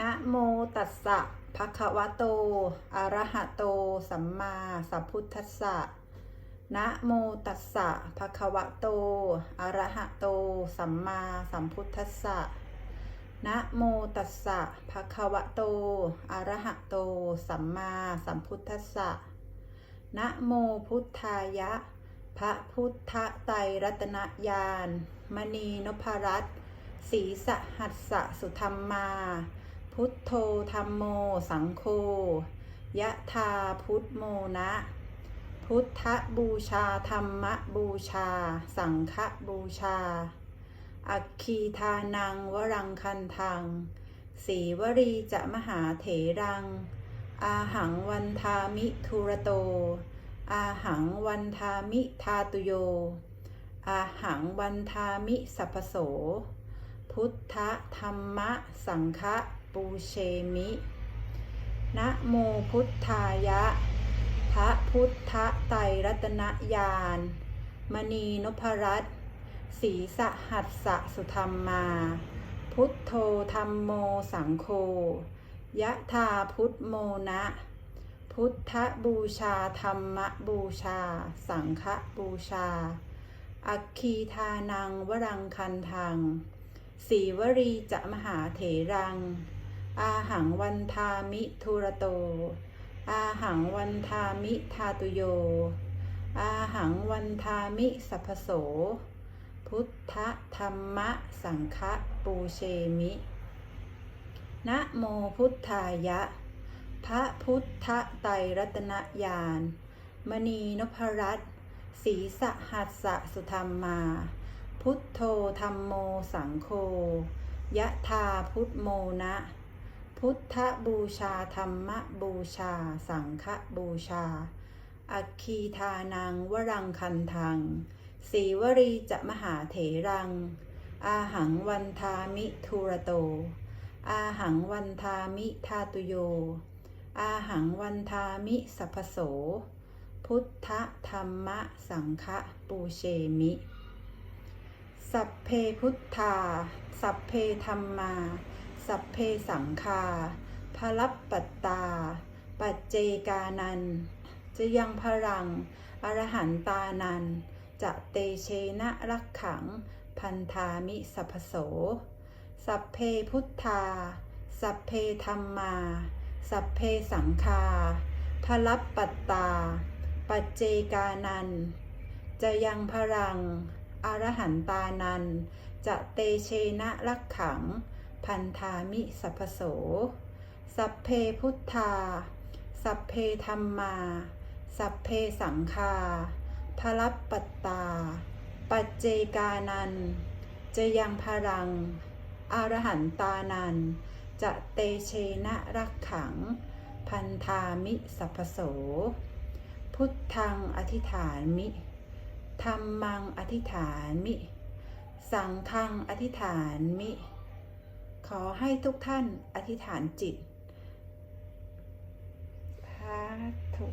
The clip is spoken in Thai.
นะโมตัสสะภะคะวะโต อะระหะโต สัมมาสัมพุทธัสสะ นะโมตัสสะภะคะวะโต อะระหะโต สัมมาสัมพุทธัสสะ นะโมตัสสะภะคะวะโต อะระหะโต สัมมาสัมพุทธัสสะ นะโมพุทธายะ พระพุทธไตรรัตนญาณมณีนพรัตน์ศรีสหัสสะสุธรรมา พุทโธธรรมโม สังโฆยะธาพุทโมนะ พุทธบูชาธรรมบูชา สังฆบูชา อัคคีทานังวรังคันทังสีวรีจะมหาเถรัง อาหังวันทามิทุระโต อาหังวันทามิทาตุโย อาหังวันทามิสัพโส พุทธธรรมสังฆ ปูเชมิ นะโมพุทธายะ พระพุทธไตรรัตนญาณ มณีนพรัตน์ศีสหัสสะสุธรรมา พุทโธธรรมโมสังโฆ ยะธาพุทโมนะ พุทธบูชาธรรมบูชา สังฆบูชา อัคคีทานังวรังคันทังสีวรีจะมหาเถรัง อาหังวันทามิทุระโต อาหังวันทามิทาตุโย อาหังวันทามิสัพโส พุทธธรรมะสังฆปูเชมิ นะโมพุทธายะ พระพุทธไตรรัตนญาณ มณีนพรัตน์ศีสหัสสะสุธรรมาพุทโธธรรมโมสังโฆยะธาพุทโมนะ พุทธบูชาธรรมบูชา สังฆบูชา อัคคีทานังวรังคันทังสีวรีจะมหาเถรัง อาหังวันทามิทุระโต อาหังวันทามิทาตุโย อาหังวันทามิสัพพโส พุทธธรรมสังฆปูเชมิ สัพเพพุทธา สัพเพธรรมา สัพเพสังฆาพลับปัตตา ปัจเจกานัน จะยังพรัง อรหันตานัน จะเตเชนะรักขัง พันธามิสัพโส สัพเพพุทธา สัพเพธรรมา สัพเพสังฆาพลับปัตตา ปัจเจกานัน จะยังพรัง อรหันตานัน จะเตเชนะรักขัง พันธามิสัพโส สัพเพพุทธา สัพเพธรรมา สัพเพสังฆาพลัปัตตา ปัจเจกานันจะยังพรัง อรหันตานันจะเตเชนะรักขัง พันธามิสัพโส พุทธังอธิฐานมิธรรมังอธิฐานมิ สังฆังอธิฐานมิ ขอให้ทุกท่านอธิษฐานจิตพาธุ